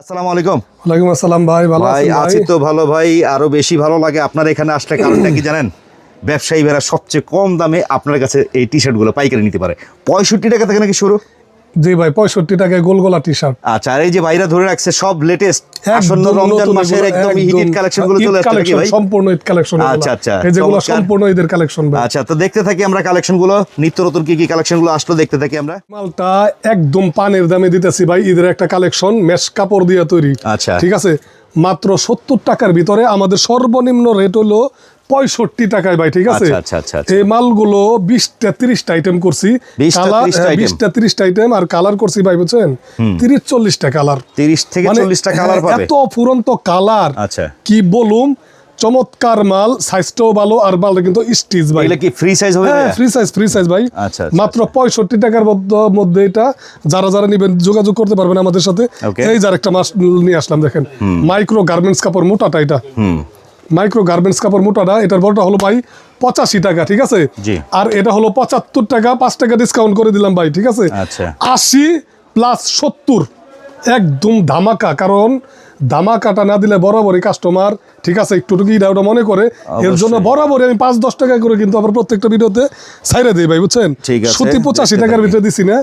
আসসালামু আলাইকুম। ওয়ালাইকুম আসসালাম ভাই ভালো ভাই আছি তো ভালো ভাই আরও বেশি ভালো লাগে আপনার এখানে আসলে কারণটা কি জানেন? ব্যবসায়ী ভাইরা সবচেয়ে কম দামে আপনার কাছে এই টি শার্টগুলো পাইকারি নিতে পারে। পঁয়ষট্টি টাকা থেকে নাকি শুরু? জি ভাই পঁয়ষট্টি টাকায় গোলগোলা টি শার্ট আচ্ছা আর এই যে ভাইরা ধরে রাখছে সব লেটেস্ট আসন্ন রমজান মাসের একদম হিট কালেকশনগুলো চলে আসছে নাকি ভাই? সম্পূর্ণ ঈদ কালেকশন আচ্ছা, আচ্ছা, এই যেগুলো সম্পূর্ণ ঈদের কালেকশন ভাই। আচ্ছা তো দেখতে থাকি আমরা কালেকশনগুলো নিত্য নতুন কি কি কালেকশনগুলো আসলো দেখতে থাকি আমরা। মালটা একদম পানের দামে দিতেছি ভাই ঈদের একটা কালেকশন মেশ কাপড় দিয়ে তৈরি। আচ্ছা। ঠিক আছে? মাত্র সত্তর টাকার ভিতরে আমাদের সর্বনিম্ন রেট হলো পঁয়ষট্টি টাকায় ভাই ঠিক আছে? আচ্ছা, আচ্ছা, আচ্ছা। এই মালগুলো বিশটা তিরিশটা আইটেম করছি। 20টা, কালার 30টা item। বিশটা তিরিশটা আইটেম আর কালার করছি ভাই বুঝছেন? তিরিশ চল্লিশটা কালার তিরিশ থেকে মানে চল্লিশটা কালার এত ফুরন্ত কালার আচ্ছা। কি বলুম চমৎকার মাল সাইজটাও ভালো আর মালটা কিন্তু স্টিচ ভাই। কি ফ্রি সাইজ হবে হ্যাঁ ফ্রি সাইজ ফ্রি সাইজ ভাই। আচ্ছা, মাত্র পঁয়ষট্টি টাকার মধ্য- মধ্যে এটা। যারা যারা নিবেন যোগাযোগ করতে পারবেন আমাদের সাথে। এই যার একটা মাস নিয়ে আসলাম দেখেন। মাইক্রো গার্মেন্টস কাপড় মোটাটা এটা। হুম। মাইক্রো গার্মেন্টস কাপড় মোটাটা এটার বড়টা হলো ভাই পঁচাশি টাকা ঠিক আছে? আর এটা হলো পঁচাত্তর টাকা পাঁচ টাকা ডিসকাউন্ট করে দিলাম ভাই ঠিক আছে? আচ্ছা। আশি প্লাস সত্তর একদম ধামাকা কারণ ধামাকাটা না দিলে বরাবরই কাস্টমার ঠিক আছে একটু টুকি ওটা মনে করে। এর জন্য বরাবরই আমি পাঁচ দশ টাকা করে কিন্তু আবার প্রত্যেকটা ভিডিওতে ছাইরে দিই ভাই বুঝছেন? সুতি পঁচাশি টাকার। ভিতরে দিছি না।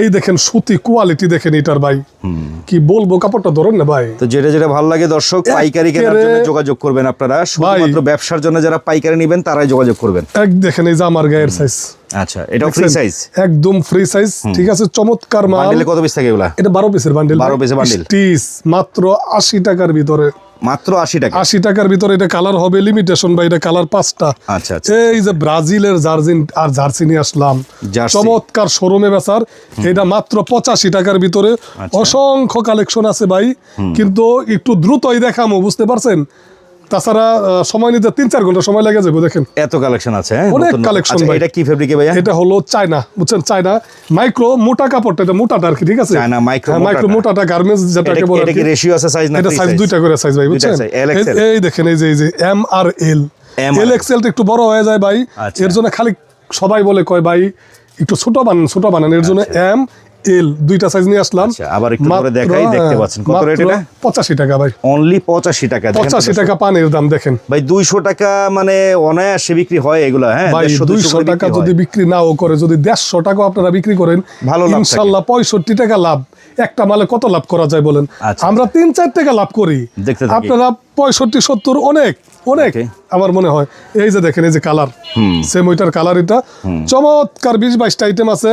এই দেখেন সুতি কোয়ালিটি দেখেন এটার ভাই। কি বলব কাপড়টা ধরেন না ভাই। তো যেটা যেটা ভালো লাগে দর্শক পাইকারি কেনার জন্য যোগাযোগ করবেন আপনারা। শুধুমাত্র ব্যবসার জন্য যারা পাইকারি নেবেন তারাই যোগাযোগ করবেন। এক দেখেন এই যে আমার গায়ের সাইজ আচ্ছা এটা ফ্রি সাইজ একদম ফ্রি সাইজ ঠিক আছে চমৎকার মাল। বান্ডেলে কত পিস থাকে এগুলা? এটা বারো পিসের বান্ডেল 12 piece এর bundle। স্টিচ মাত্র আশি টাকার ভিতরে। মাত্র আশি টাকা। আশি টাকার ভিতরে এটা কালার হবে লিমিটেশন বা এটা কালার পাঁচটা। আচ্ছা, আচ্ছা। এই যে ব্রাজিলের জার্জিন আর জার্সি নিয়ে আসলাম। চমৎকার শোরুমে বেচার। এটা মাত্র পঁচাশি টাকার ভিতরে আচ্ছা। অসংখ্য কালেকশন আছে ভাই। কিন্তু একটু দ্রুতই দেখামো বুঝতে পারছেন? তাছাড়া সময় নিতে তিন চার ঘণ্টা সময় লেগে যাবে দেখেন এত কালেকশন আছে হ্যাঁ? অনেক collection আচ্ছা। এটা কি ফেব্রিকে ভাইয়া এটা হলো চায়না বুঝছেন চায়না মাইক্রো মোটা কাপড়টা এটা মোটাটা আর কি ঠিক আছে চায়না micro হ্যাঁ, মাইক্রো মোটাটা। গার্মেন্টস যেটাকে বলে এটা কি। রেশিও আছে সাইজ না এটা সাইজ দুইটা করে সাইজ ভাই বুঝছেন এই- দেখেন এই যে এই যে এম আর এল এল L। একটু বড় হয়ে যায় ভাই আচ্ছা। এর জন্য খালি সবাই বলে কয় ভাই একটু ছোট বানান ছোট বানান এর জন্য এম এল দুইটা সাইজ নিয়ে আসলাম। আচ্ছা, আবার একটু দেখাই, দেখতে পাচ্ছেন। কত rate এটা? পঁচাশি টাকা ভাই। অনলি পঁচাশি টাকা দেখেন তো পঁচাশি দর্শক। টাকা পানের দাম দেখেন। ভাই দুইশো টাকা মানে অনায়াসে বিক্রি হয় এগুলা হ্যাঁ? ভাই 150, 200 টাকা যদি বিক্রি নাও করে যদি দেড়শো টাকা আপনারা বিক্রি করেন ভালো লাভ থাকে। ইনশাল্লাহ টাকা লাভ। একটা মালে কত লাভ করা যায় বলেন? আচ্ছা, আমরা তিন চার টাকা লাভ করি। আপনারা পঁয়ষট্টি সত্তর অনেক অনেক আমার মনে হয়। এই যে দেখেন এই যে কালার। সেম ওইটার কালার এটা। চমৎকার বিশ বাইশটা আইটেম আছে।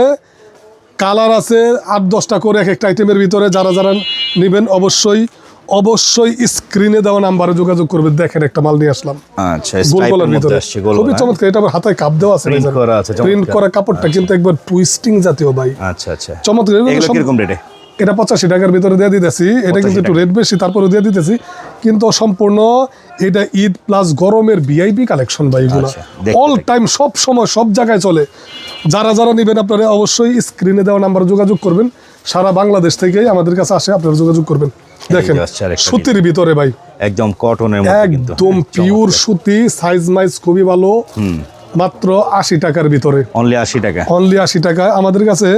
কালার আছে আট দশটা করে এক একটা আইটেমের ভিতরে। যারা যারা নেবেন অবশ্যই অবশ্যই স্ক্রিনে দেওয়া নাম্বারে যোগাযোগ করবে। দেখেন একটা মাল নিয়ে আসলাম। আচ্ছা ভিতরে। আসছে খুবই? চমৎকার। এটা আমার হাতায় কাপ দেওয়া আছে Print করা আছে, প্রিন্ট করা কাপড়টা কিন্তু একবার টুইস্টিং জাতীয় ভাই। আচ্ছা আচ্ছা। চমৎকার। এগুলো এগুলো কীরকম রেটে এটা পঁচাশি টাকার ভিতরে দিয়ে দিতেছি এটা কিন্তু একটু রেট বেশি তারপরে দিয়ে দিতেছি। কিন্তু সম্পূর্ণ এটা ঈদ প্লাস গরমের ভিআইপি কালেকশন ভাই এগুলো। অল টাইম সব সময় সব জায়গায় চলে। যারা যারা নেবেন আপনারা অবশ্যই স্ক্রিনে দেওয়া নাম্বার যোগাযোগ করবেন। সারা বাংলাদেশ থেকেই আমাদের কাছে আসে আপনারা যোগাযোগ করবেন। দেখেন সুতির ভিতরে ভাই। একদম কটনের একদম পিওর সুতি সাইজ মাইজ খুবই ভালো। মাত্র আশি টাকার ভিতরে। অনলি আশি টাকা। অনলি আশি টাকা। আমাদের কাছে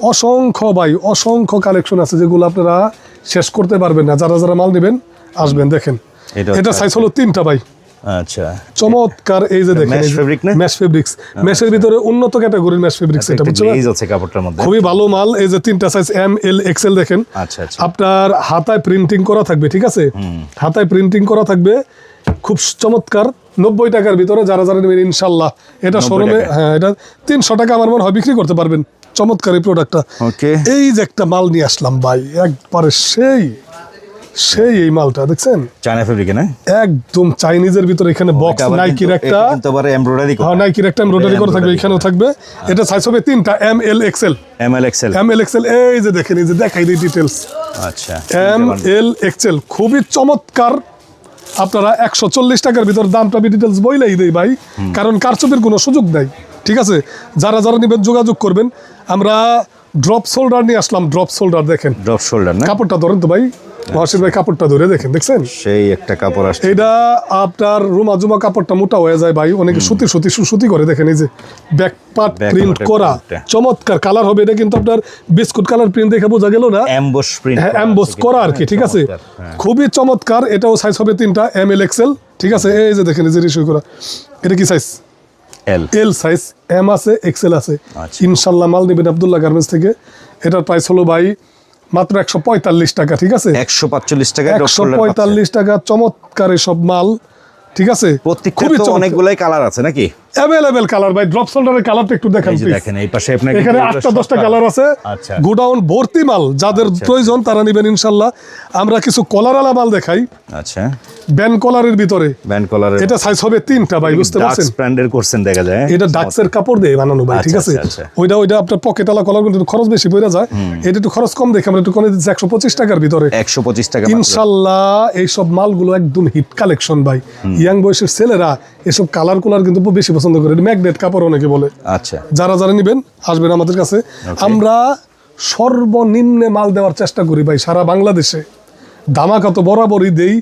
অসংখ্য ভাই অসংখ্য কালেকশন আছে যেগুলো আপনারা শেষ করতে পারবেন না। যারা যারা মাল নেবেন আসবেন দেখেন। এটা সাইজ হলো তিনটা ভাই। আচ্ছা। চমৎকার এই যে দেখেন mesh fabric না? আচ্ছা। ম্যাশ ফেব্রিক্স ম্যাশের ভিতরে উন্নত ক্যাটাগরির ম্যাশ ফেব্রিক্স এটা বুঝছেন? গ্লেজ আছে কাপড়টার মধ্যে। খুবই ভালো মাল। এই যে তিনটা সাইজ এম এল এক্সেল দেখেন। আচ্ছা আচ্ছা। আপনার হাতায় প্রিন্টিং করা থাকবে ঠিক আছে? হাতায় প্রিন্টিং করা থাকবে। খুব চমৎকার নব্বই টাকার ভিতরে যারা যারা নেবেন ইনশাল্লাহ। এটা 90 শোরুমে হ্যাঁ এটা তিনশো টাকা আমার মনে হয় বিক্রি করতে পারবেন। চমৎকার এই প্রোডাক্টটা ওকে এই যে একটা মাল নিয়ে আসলাম ভাই একবারে সেই সেই এই মালটা দেখছেন? চায়না ফেব্রিকে না? একদম চাইনিজের ভিতরে এখানে বক্স নাইকির একটা। কিন্তু আবার এমব্রয়ডারি হ্যাঁ নাইকির একটা এমব্রয়ডারি করা থাকবে এখানেও থাকবে। এটা সাইজ হবে তিনটা M L XL M L XL M L XL এই যে দেখেন এই যে দেখাই দিই ডিটেলস আচ্ছা এম এল এক্সেল খুবই চমৎকার। আপনারা একশো চল্লিশ টাকার ভিতর দামটা আমি ডিটেলস বইলাই দেই ভাই কারণ কারচুপির কোনো সুযোগ নাই ঠিক আছে? যারা যারা নেবেন যোগাযোগ করবেন আমরা ড্রপ শোল্ডার নিয়ে আসলাম ড্রপ শোল্ডার দেখেন। ড্রপ শোল্ডার না? কাপড়টা ধরেন তো ভাই মহাসিন ভাই কাপড়টা ধরে দেখেন দেখছেন? সেই একটা কাপড় আসছে। এটা আপনার রুমা জুমা কাপড়টা মোটা হয়ে যায় ভাই অনেকে সুতি সুতি সুতি করে দেখেন এই যে ব্যাক পার্ট প্রিন্ট করা চমৎকার কালার হবে এটা কিন্তু আপনার বিস্কুট কালার প্রিন্ট দেখে বোঝা গেল না। অ্যাম্বস প্রিন্ট হ্যাঁ অ্যাম্বোস করা আর কি ঠিক আছে? খুবই চমৎকার এটাও সাইজ হবে তিনটা এম এল এক্সেল ঠিক আছে? এই যে দেখেন এই যে রিসিউ করা এটা কি size L L size M আছে এক্সেল আছে। আচ্ছা। ইনশাল্লাহ মাল নেবেন আবদুল্লাহ গার্মেন্টস থেকে। এটার প্রাইস হলো ভাই মাত্র একশো পঁয়তাল্লিশ টাকা ঠিক আছে? একশো পাঁচচল্লিশ টাকা একশো পঁয়তাল্লিশ টাকা চমৎকার সব মাল ঠিক আছে? প্রত্যেকটা খুবই অনেকগুলাই কালার আছে নাকি? অ্যাভেলেবেল কালার ভাই ড্রপ শোল্ডারের কালারটা একটু দেখান। দেখেন এই পাশে এখানে আটটা দশটা কালার আছে। আচ্ছা। গোডাউন ভর্তি মাল যাদের প্রয়োজন তারা নেবেন ইনশাল্লাহ। আমরা কিছু কলারালা মাল দেখাই। আচ্ছা। ব্যান কলারের ভিতরে। কলারের এটা সাইজ হবে তিনটা ভাই বুঝতে পারছেন? ব্র্যান্ডের করছেন দেখা যায় এটা ডাক্সের কাপড় দিয়ে বানানো ভাই ঠিক আচ্ছা, আছে? আচ্ছা, আচ্ছা। ওইটা ওইটা আপনার পকেটালা কলার কিন্তু খরচ বেশি পড়ে যায়। এটা একটু খরচ কম দেখে আমরা একটু কমে দিচ্ছি একশো পঁচিশ টাকার ভিতরে। একশো পঁচিশ টাকা ইনশাল্লাহ এইসব মালগুলো একদম হিট কালেকশন ভাই। ইয়াং বয়সের ছেলেরা এসব কালার কুলার কিন্তু বেশি পছন্দ করে। ম্যাগনেট কাপড় অনেকে বলে। আচ্ছা। যারা যারা নেবেন আসবেন আমাদের কাছে। আমরা সর্বনিম্নে মাল দেওয়ার চেষ্টা করি ভাই সারা বাংলাদেশে। ধামাকা তো বরাবরই দেই।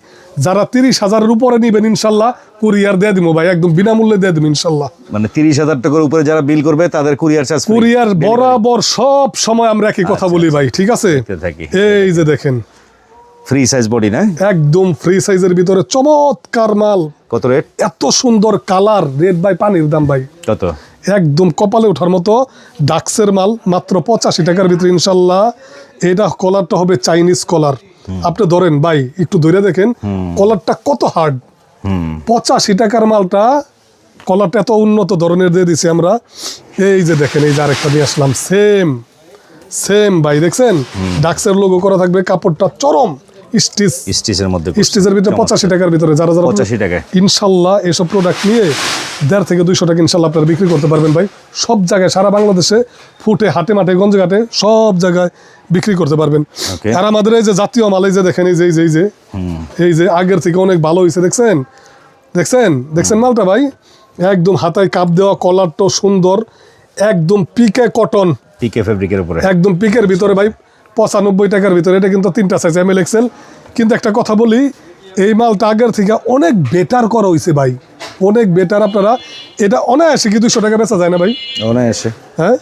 যারা তিরিশ হাজারের উপরে নিবেন ইনশাল্লাহ কুরিয়ার দিয়ে দিব ভাই একদম বিনামূল্যে দিয়ে দিব ইনশাল্লাহ। মানে তিরিশ হাজার টাকার উপরে যারা বিল করবে তাদের কুরিয়ার চার্জ কুরিয়ার বরাবর সব সময় আমরা একই কথা বলি ভাই ঠিক আছে? এই যে দেখেন ফ্রি সাইজ বডি না? একদম ফ্রি সাইজের ভিতরে চমৎকার মাল। কত রেট এত সুন্দর কালার রেড বাই পানির দাম ভাই। কত? একদম কপালে ওঠার মতো ডাক্সের মাল মাত্র পঁচাশি টাকার ভিতরে ইনশাল্লাহ। এটা কলারটা হবে চাইনিজ কলার আপনি ধরেন ভাই একটু ধরে দেখেন কলারটা কত হার্ড পঁচাশি টাকার মালটা কলারটা এত উন্নত ধরনের দিয়ে দিছি আমরা। এই যে দেখেন এই যে আরেকটা দিয়ে আসলাম সেম সেম ভাই দেখছেন? ডাক্সের লোগো করা থাকবে কাপড়টা চরম। স্টিচ। স্টিচের মধ্যে স্টিচের ভিতরে পঁচাশি টাকার ভিতরে যারা যারা পঁচাশি টাকায়। ইনশাল্লাহ এসব প্রোডাক্ট নিয়ে দেড় থেকে দুইশো টাকা ইনশাল্লাহ আপনারা বিক্রি করতে পারবেন ভাই। সব জায়গায় সারা বাংলাদেশে ফুটে হাটে মাঠে গঞ্জে ঘাটে সব জায়গায় বিক্রি করতে পারবেন। আর আমাদের এই যে জাতীয় মাল এই যে দেখেন এই যে এই যে এই যে আগের থেকে অনেক ভালো হয়েছে দেখছেন? দেখছেন? দেখছেন মালটা ভাই? একদম হাতায় কাপ দেওয়া কলারটাও সুন্দর একদম পিকে কটন পিকে ফেব্রিকের উপরে। একদম পিকের ভিতরে ভাই পঁচানব্বই টাকার ভিতরে এটা কিন্তু তিনটা সাইজ এম এল এক্সেল কিন্তু একটা কথা বলি এই মালটা আগের থেকে অনেক বেটার করা হয়েছে ভাই। অনেক বেটার আপনারা এটা অনায়াসে কি দুশো টাকা বেচা যায় না ভাই? অনায়াসে। হ্যাঁ?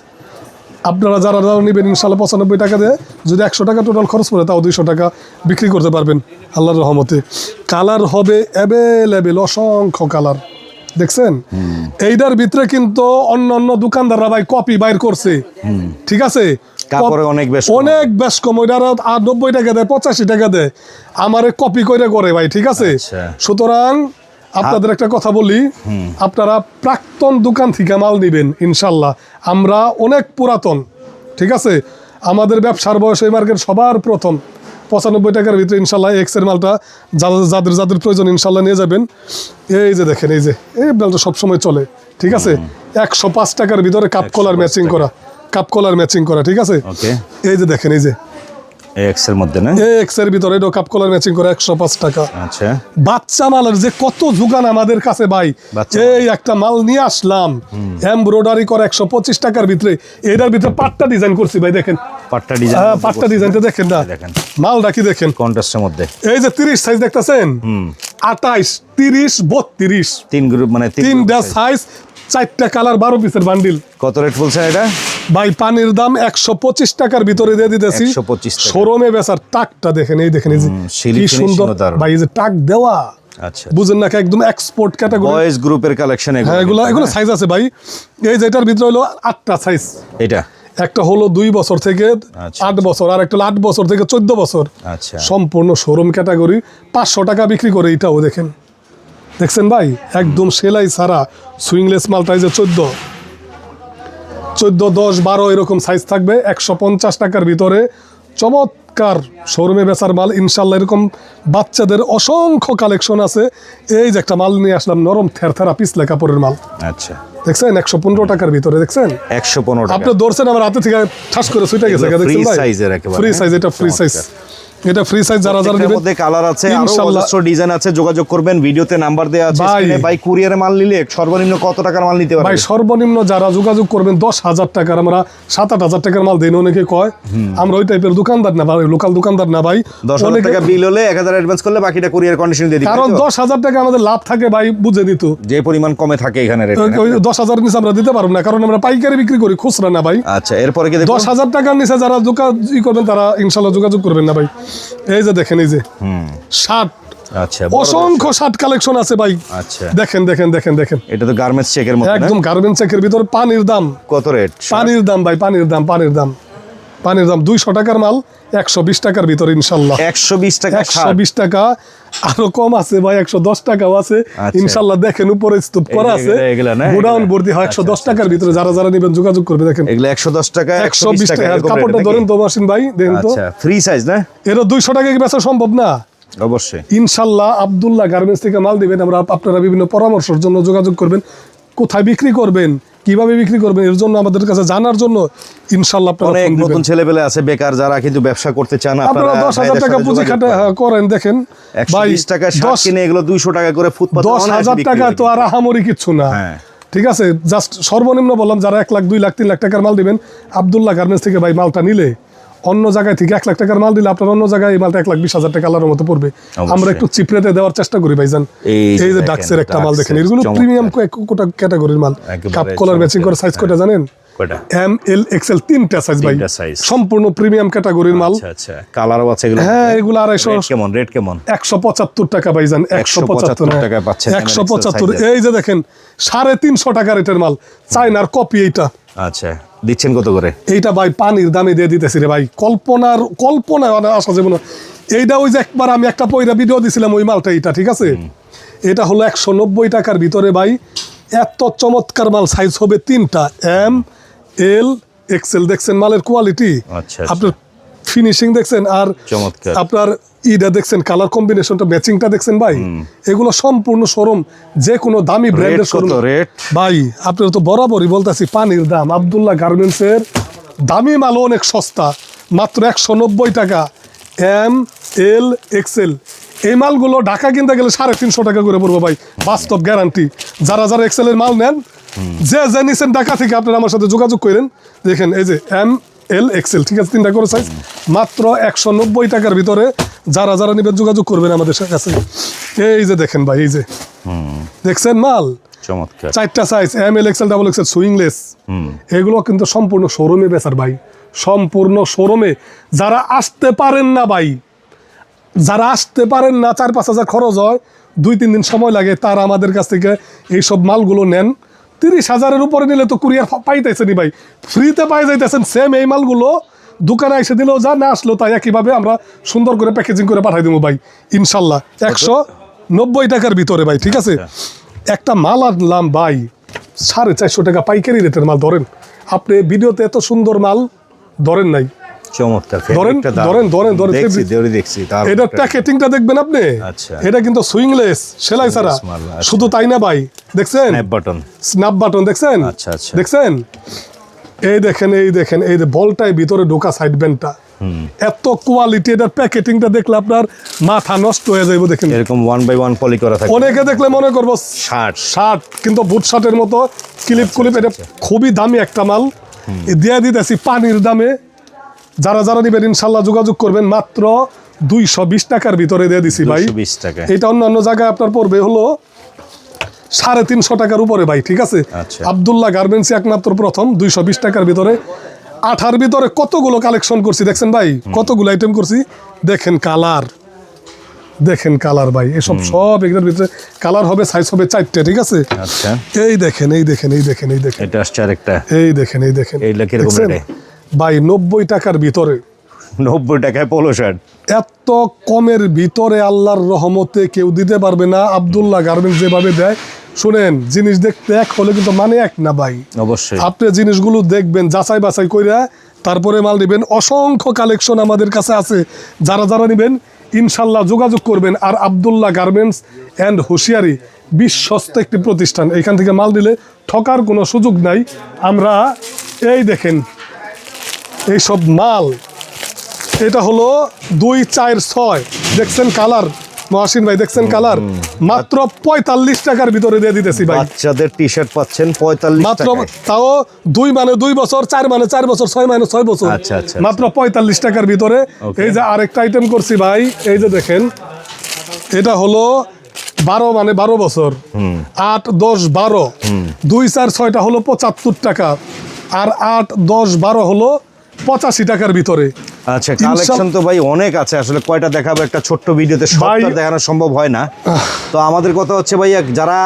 আপনারা যারা যারা নেবেন ইনশাল্লাহ পঁচানব্বই টাকা দিয়ে যদি একশো টাকা টোটাল খরচ পড়ে তাও দুইশো টাকা বিক্রি করতে পারবেন আল্লাহর রহমতে। কালার হবে অ্যাভেলেবেল অসংখ্য কালার দেখছেন? এইটার ভিতরে কিন্তু অন্য অন্য দোকানদাররা ভাই কপি বাইর করছে। ঠিক আছে? কাপড়ে অনেক বেশ। অনেক বেশ কম ওইটা আর নব্বই টাকা দেয় পঁচাশি টাকা দেয়। আমারে কপি করে করে ভাই ঠিক আছে? আচ্ছা। সুতরাং আপনাদের একটা কথা বলি আপনারা প্রাক্তন দোকান থেকে মাল নিবেন ইনশাল্লাহ। আমরা অনেক পুরাতন ঠিক আছে? আমাদের ব্যবসার বয়স এই মার্কেট সবার প্রথম। পঁচানব্বই টাকার ভিতরে ইনশাল্লাহ এক্সের মালটা যাদের যাদের যাদের প্রয়োজন ইনশাল্লাহ নিয়ে যাবেন। এই যে দেখেন এই যে এই মালটা সবসময় চলে ঠিক আছে? একশো পাঁচ টাকার ভিতরে কাপ কলার ম্যাচিং করা। কাপ কলার ম্যাচিং করা ঠিক আছে? ওকে এই যে দেখেন এই যে। এক্সের মধ্যে না? এক্সের ভিতরে এটাও কাপ কলার ম্যাচিং করা একশো পাঁচ টাকা। আচ্ছা। বাচ্চা মালের যে কত যোগান আমাদের কাছে ভাই এই একটা মাল নিয়ে আসলাম। এমব্রয়ডারি করে একশো পঁচিশ টাকার ভিতরে এটার ভিতরে পাটটা ডিজাইন করছি ভাই দেখেন। পাট্টা ডিজাইন হ্যাঁ পাটটা ডিজাইনটা দেখেন না। দেখেন। মালটা কি দেখেন? কন্ট্রাস্টের মধ্যে। এই যে তিরিশ সাইজ দেখতেছেন? আঠাইশ তিরিশ বত্রিশ। তিন গ্রুপ মানে তিন তিনটা সাইজ চারটা কালার বারো পিসের বান্ডিল কত রেট বলছেন এটা? ভাই পানির দাম একশো পঁচিশ টাকার ভিতরে দিয়ে দিতেছি। শোরুমে বেচার টাকটা দেখেন এই দেখেন এই কি সুন্দর ভাই যে টাক দেওয়া আচ্ছা। বুঝেন না কি একদম এক্সপোর্ট ক্যাটাগরি বয়েজ গ্রুপের কালেকশন হ্যাঁ এগুলো এগুলো সাইজ আছে ভাই। এই ভিতরে হলো আটটা সাইজ এটা? একটা হলো দুই বছর থেকে আচ্ছা। আট বছর আর একটা আট বছর থেকে চোদ্দ বছর। আচ্ছা। সম্পূর্ণ শোরুম ক্যাটাগরি পাঁচশো টাকা বিক্রি করে এটাও দেখেন। দেখছেন ভাই? একদম সেলাই ছাড়া সুইংলেস মালটা এই যে চোদ্দ। চোদ্দ দশ বারো এরকম সাইজ থাকবে। একশো পঞ্চাশ টাকার ভিতরে চমৎকার শোরুমে বেচার মাল ইনশাল্লাহ এরকম বাচ্চাদের অসংখ্য কালেকশন আছে। এই যে একটা মাল নিয়ে আসলাম নরম থেরথেরা পিছলে কাপড়ের মাল। আচ্ছা। দেখছেন? একশো পনেরো টাকার ভিতরে দেখছেন? একশো পনেরো আপনি ধরছেন আমার হাতে থেকে ঠাস করে ছুটে গেছে ফ্রি হ্যাঁ? সাইজ এটা ফ্রি সাইজ এটা ফ্রি সাইজ যারা যারা নেবেন মধ্যে কালার আছে আরও। অজস্র ডিজাইন আছে যোগাযোগ করবেন ভিডিওতে নাম্বার আছে স্ক্রিনে ভাই কুরিয়ারে মাল নিলে সর্বনিম্ন কত টাকার মাল নিতে ভাই সর্বনিম্ন যারা যোগাযোগ করবেন দশ হাজার টাকার আমরা সাত আট হাজার টাকার মাল দেন অনেকে কয়। আমরা ওই টাইপের দোকানদার না ভাই লোকাল দোকানদার না ভাই। দশ হাজার অনেকে টাকা বিল হলে এক হাজার অ্যাডভান্স করলে বাকিটা কুরিয়ার কন্ডিশন দিয়ে দিবে কারণ তাই তো? দশ হাজার টাকা আমাদের লাভ থাকে ভাই বুঝে দিত। যে পরিমাণ কমে থাকে এখানে রেট ওই দশ হাজার নিচে আমরা দিতে পারব না কারণ আমরা পাইকারি বিক্রি করি খুচরা না ভাই। আচ্ছা এরপরে কি দেখব দশ হাজার টাকার নিচে যারা যোগা- ই করবেন তারা ইনশাল্লাহ যোগাযোগ করবেন না ভাই। এই যে দেখেন এই যে শার্ট। আচ্ছা অসংখ্য শার্ট কালেকশন আছে ভাই। আচ্ছা। দেখেন দেখেন দেখেন দেখেন। এটা তো গার্মেন্টস চেকের মধ্যে না? একদম গার্মেন্টস চেকের ভিতরে পানির দাম। কত রেট পানির দাম ভাই পানির দাম পানির দাম। পানির দাম দুইশো টাকার মাল একশো বিশ টাকার ভিতরে ইনশাল্লাহ। একশো বিশ টাকা একশো বিশ টাকা আরও কম আছে ভাই একশো দশ টাকাও আছে। আচ্ছা। ইনশাল্লাহ দেখেন উপরে স্তূপ করা আছে। গোডাউন ভর্তি হয় একশো দশ আচ্ছা, টাকার ভিতরে। যারা যারা নেবেন যোগাযোগ করবে দেখেন। এগুলো একশো দশ টাকা একশো বিশ টাকা কাপড়টা ধরেন তো মাসিন ভাই দেখেন তো। আচ্ছা ফ্রি সাইজ না? এরা দুইশো টাকা কি বেচা সম্ভব না? অবশ্যই। ইনশাল্লাহ আবদুল্লাহ গার্মেন্টস থেকে মাল দিবেন। আমরা আপনারা বিভিন্ন পরামর্শের জন্য যোগাযোগ করবেন। কোথায় বিক্রি করবেন? কীভাবে বিক্রি করবেন এর জন্য আমাদের কাছে জানার জন্য ইনশাল্লাহ অনেক নতুন ছেলেপেলে আছে বেকার যারা কিন্তু ব্যবসা করতে চান আপনারা দশ হাজার টাকা পুঁজি খাটে হ্যাঁ, করেন দেখেন। একশো টাকা দশ কিনে এগুলো দুইশো টাকা করে ফুটপাত দশ হাজার টাকা তো আর আহামরি কিচ্ছু না। হ্যাঁ। ঠিক আছে? জাস্ট সর্বনিম্ন বললাম যারা এক লাখ দুই লাখ তিন লাখ টাকার মাল দিবেন আবদুল্লাহ গার্মেন্টস থেকে ভাই মালটা নিলে অন্য জায়গায় থেকে এক লাখ টাকার মাল দিলে আপনার অন্য জায়গায় এই মালটা এক লাখ বিশ হাজার টাকা আলার মতো পড়বে। আমরা একটু চিপ রেটে দেওয়ার চেষ্টা করি ভাইজান। এই যে ডাক্সের একটা মাল দেখেন এগুলো প্রিমিয়াম কোটা ক্যাটাগরির মাল। কাপ কলার ম্যাচিং করে সাইজ কয়টা জানেন? এম এল এক্সেল তিনটা সাইজ ভাই। সম্পূর্ণ প্রিমিয়াম ক্যাটাগরির মাল। আচ্ছা আচ্ছা। কালারও আছে এগুলো। হ্যাঁ এগুলো আড়াইশো কেমন রেট কেমন? একশো পঁচাত্তর টাকা ভাইজান একশো পঁচাত্তর টাকায় পাচ্ছেন। একশো পঁচাত্তর। এই যে দেখেন সাড়ে তিনশো টাকা রেটের মাল। চাইনার কপি এইটা। আচ্ছা। দিচ্ছেন কত করে? এইটা ভাই পানির দামে দিয়ে দিতেছি রে ভাই। কল্পনার কল্পনা মানে আসা যাবে না এইটা ওই যে একবার আমি একটা পয়রা ভিডিও দিছিলাম ওই মালটা এইটা ঠিক আছে? এটা হলো একশো নব্বই টাকার ভিতরে ভাই। এত চমৎকার মাল সাইজ হবে তিনটা। এম এল এক্সেল দেখছেন মালের কোয়ালিটি আচ্ছা, আচ্ছা। আপনার ফিনিশিং দেখছেন আর আপনার ইটা দেখছেন কালার কম্বিনেশনটা ম্যাচিংটা দেখছেন ভাই? এগুলো সম্পূর্ণ শোরুম যে কোনো দামি ব্র্যান্ডের শোরুম? ভাই আপনার তো বরাবরই বলতেছি পানির দাম আবদুল্লাহ গার্মেন্টসের দামি মাল অনেক সস্তা মাত্র একশো নব্বই টাকা। এম এল এক্সেল এই মালগুলো ঢাকা কিনতে গেলে সাড়ে তিনশো টাকা করে পড়ব ভাই বাস্তব গ্যারান্টি যারা যারা এক্সেলের মাল নেন যে যে নিছেন ঢাকা থেকে আপনারা আমার সাথে যোগাযোগ করেন দেখেন এই যে এম এল এক্সেল ঠিক আছে? তিনটা করে সাইজ মাত্র একশো নব্বই টাকার ভিতরে যারা যারা নেবেন যোগাযোগ করবেন আমাদের কাছে। এই যে দেখেন ভাই এই যে। দেখছেন মাল? চমৎকার। চারটা size M L XL double XL সুইংলেস এগুলো কিন্তু সম্পূর্ণ শোরুমে বেচার ভাই। সম্পূর্ণ শোরুমে যারা আসতে পারেন না ভাই যারা আসতে পারেন না চার পাঁচ হাজার খরচ হয় দুই তিন দিন সময় লাগে তারা আমাদের কাছ থেকে এইসব মালগুলো নেন। তিরিশ হাজারের উপরে নিলে তো কুরিয়ার পাইতেছেনই ভাই। ফ্রিতে পাই যাইতেছেন সেম এই মালগুলো। দোকানে এসে দিলেও যা না আসলো তাই একইভাবে আমরা সুন্দর করে প্যাকেজিং করে পাঠাই দেবো ভাই ইনশাল্লাহ। একশো নব্বই টাকার ভিতরে ভাই ঠিক আছে? একটা মাল আনলাম ভাই সাড়ে চারশো টাকা পাইকারি রেটের মাল ধরেন। আপনি ভিডিওতে এত সুন্দর মাল ধরেন নাই। চমৎকার ধরেন, ধরেন, ধরেন, ধরেন, দেখছি দেখছি এটা প্যাকেটিংটা দেখবেন আপনি? আচ্ছা। এটা কিন্তু সুইংলেস সেলাই ছাড়া। আচ্ছা। শুধু তাই না ভাই? দেখছেন? স্ন্যাপ বাটন স্ন্যাপ বাটন দেখছেন? আচ্ছা, আচ্ছা। দেখছেন? এই দেখেন এই দেখেন এই বলটাই ভিতরে ঢোকা সাইড ব্যান্ডটা এত কোয়ালিটি এটার প্যাকেটিংটা দেখলে আপনার মাথা নষ্ট হয়ে যাইব দেখেন। এরকম ওয়ান বাই ওয়ান পলি করা থাকে অনেকে দেখলে মনে করব শার্ট শার্ট কিন্তু বুট শার্টের মতো ক্লিপ ক্লিপ এটা খুবই দামি একটা মাল। দিয়ে দিতেছি পানির দামে। যারা যারা নিবেন ইনশাল্লাহ যোগাযোগ করবেন মাত্র দুইশো বিশ টাকার ভিতরে দিয়ে দিছি ভাই। 220 টাকা। এটা অন্যান্য জায়গায় আপনার পড়বে হলো সাড়ে তিনশো টাকার উপরে ভাই ঠিক আছে? আচ্ছা। আবদুল্লাহ গার্মেন্টস একমাত্র প্রথম দুইশো বিশ টাকার ভিতরে। আঠার ভিতরে কতগুলো কালেকশন করছি দেখছেন ভাই? কতগুলো আইটেম করছি? দেখেন কালার। দেখেন কালার ভাই এসব সব এগুলোর ভিতরে কালার হবে সাইজ হবে চারটে ঠিক আছে? আচ্ছা। এই দেখেন এই দেখেন এই দেখেন এই দেখেন। এটা আসছে আরেকটা। এই দেখেন এই দেখেন। কীরকম দেখছেন? রেটে? ভাই নব্বই টাকার ভিতরে। নব্বই টাকায় পোলো শার্ট। এত কমের ভিতরে আল্লাহর রহমতে কেউ দিতে পারবে না আবদুল্লাহ গার্মেন্টস যেভাবে দেয়। শুনেন জিনিস দেখতে এক হলে কিন্তু মানে এক না ভাই? অবশ্যই। আপনি জিনিসগুলো দেখবেন যাচাই বাছাই কইরা তারপরে মাল নেবেন। অসংখ্য কালেকশন আমাদের কাছে আছে। যারা যারা নেবেন ইনশাল্লাহ যোগাযোগ করবেন। আর আবদুল্লাহ গার্মেন্টস অ্যান্ড হুঁশিয়ারি বিশ্বস্ত একটি প্রতিষ্ঠান। এখান থেকে মাল দিলে ঠকার কোনো সুযোগ নাই। আমরা এই দেখেন এইসব মাল। এটা হলো দুই চার ছয়। দেখছেন কালার? মহাসিন ভাই দেখছেন কালার? মাত্র পঁয়তাল্লিশ টাকার ভিতরে দিয়ে দিতেছি ভাই। বাচ্চাদের টি শার্ট পাচ্ছেন পঁয়তাল্লিশ মাত্র তাও দুই মানে দুই বছর চার মানে চার বছর ছয় মানে ছয় বছর। আচ্ছা, আচ্ছা, মাত্র পঁয়তাল্লিশ টাকার ভিতরে। এই যে আরেকটা আইটেম করছি ভাই এই যে দেখেন এটা হলো বারো মানে বারো বছর। আট দশ বারো। দুই চার ছয়টা হলো পঁচাত্তর টাকা। আর আট দশ বারো হলো পঁচাশি টাকার ভিতরে। আচ্ছা কালেকশন তো ভাই অনেক আছে আসলে কয়টা দেখাবো একটা ছোট্ট ভিডিওতে সবটা দেখানো সম্ভব হয় না। তো আমাদের কথা হচ্ছে ভাই যারা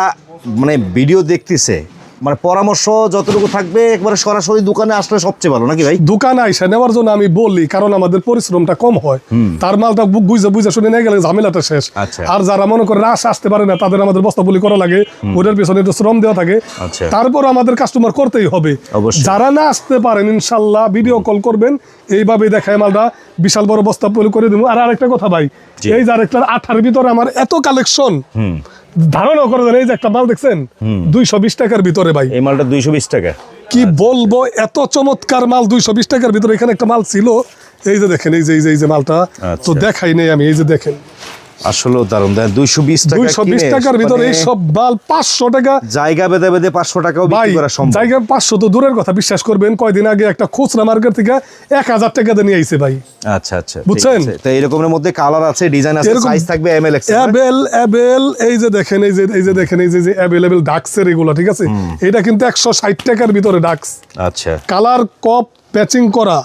মানে ভিডিও দেখতেছে মানে পরামর্শ যতটুকু থাকবে একবারে সরাসরি দোকানে আসলে সবচেয়ে ভালো নাকি ভাই? দোকানে আইসা নেওয়ার জন্য আমি বলি কারণ আমাদের পরিশ্রমটা কম হয়। তার মালটা বুঝে বুঝে শুনে নিয়ে গেলে ঝামেলাটা শেষ। আচ্ছা। আর যারা মনে করে আশা আসতে পারে না তাদের আমাদের বস্তা বলি করা লাগে। ওটার পিছনে একটু শ্রম দেওয়া থাকে। আচ্ছা। তারপর আমাদের কাস্টমার করতেই হবে। যারা না আসতে পারেন ইনশাল্লাহ ভিডিও কল করবেন। এইভাবে দেখায় মালটা। বিশাল বড় বস্তা পলি করে দেবো। আর আরেকটা কথা ভাই। এই যে আরেকটা আঠার ভিতরে আমার এত কালেকশন ধারণা করে দেন এই যে একটা মাল দেখছেন? দুইশো বিশ টাকার ভিতরে ভাই। এই মালটা দুইশো বিশ টাকা। কি বলব এত চমৎকার মাল দুইশো বিশ টাকার ভিতরে এখানে একটা মাল ছিল। এই যে দেখেন এই যে এই যে এই যে মালটা। আচ্ছা। তো দেখাই নেই আমি এই যে দেখেন। আসলেও দারুণ দেন দুইশো বিশ টাকা দুইশো বিশ টাকার ভিতরে মানে এই সব মাল পাঁচশো টাকা। জায়গা বেঁধে বেঁধে পাঁচশো টাকাও বিক্রি করা সম্ভব। জায়গা পাঁচশো তো দূরের কথা বিশ্বাস করবেন কয়দিন আগে একটা খুচরা মার্কেট থেকে এক হাজার টাকা নিয়ে আইছে ভাই। আচ্ছা আচ্ছা বুঝছেন? তো এরকমের মধ্যে কালার আছে ডিজাইন আছে সাইজ থাকবে এম এল অ্যাবেল অ্যাবেল এই যে দেখেন এই যে এই যে দেখেন এই যে যে অ্যাভেলেবেল ডাক্সের এগুলো ঠিক আছে? এটা কিন্তু একশো ষাট টাকার ভিতরে ডাক্স আচ্ছা। কালার কপ প্যাচিং করা।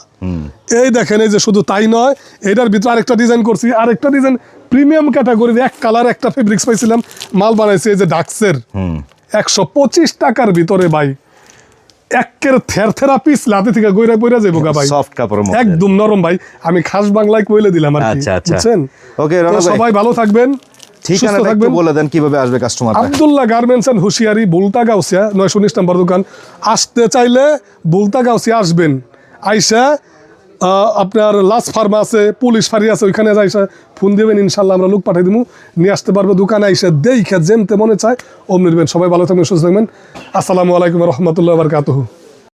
এই দেখেন এই যে শুধু তাই নয় এটার ভিতরে আরেকটা ডিজাইন করছি। আরেকটা ডিজাইন প্রিমিয়াম ক্যাটাগরি এক কালার একটা ফেব্রিক্স পাইছিলাম মাল বানাইছি এই যে ডাক্সের একশো পঁচিশ টাকার ভিতরে ভাই একের থের থেরা পিস লাতে থেকে গইরা পইরা যাব গা ভাই। সফট কাপড়ের একদম নরম ভাই আমি খাস বাংলায় কইলে দিলাম আর কি আচ্ছা, আচ্ছা। বুঝছেন। সবাই ভালো থাকবেন সুস্থ ঠিকানাটা একটু বলে দেন কীভাবে আসবে কাস্টমার আবদুল্লাহ গার্মেন্টস হুশিয়ারি বুলতা গাউসিয়া নয়শো উনিশ নম্বর দোকান। আসতে চাইলে বুলতা গাউসিয়া আসবেন। আইসা আপনার লাস ফার্মা আছে, পুলিশ ফাঁড়ি আছে, ওইখানে যাইসা ফোন দেবেন, ইনশাল্লাহ আমরা লোক পাঠিয়ে দিব নিয়ে আসতে পারব দোকানে আইসা দেখে যেমতে মনে চায়, অমনি সবাই ভালো থাকবেন, সুস্থ থাকবেন। আসসালামু আলাইকুম রহমতুল্লাহ বারকাতুহু।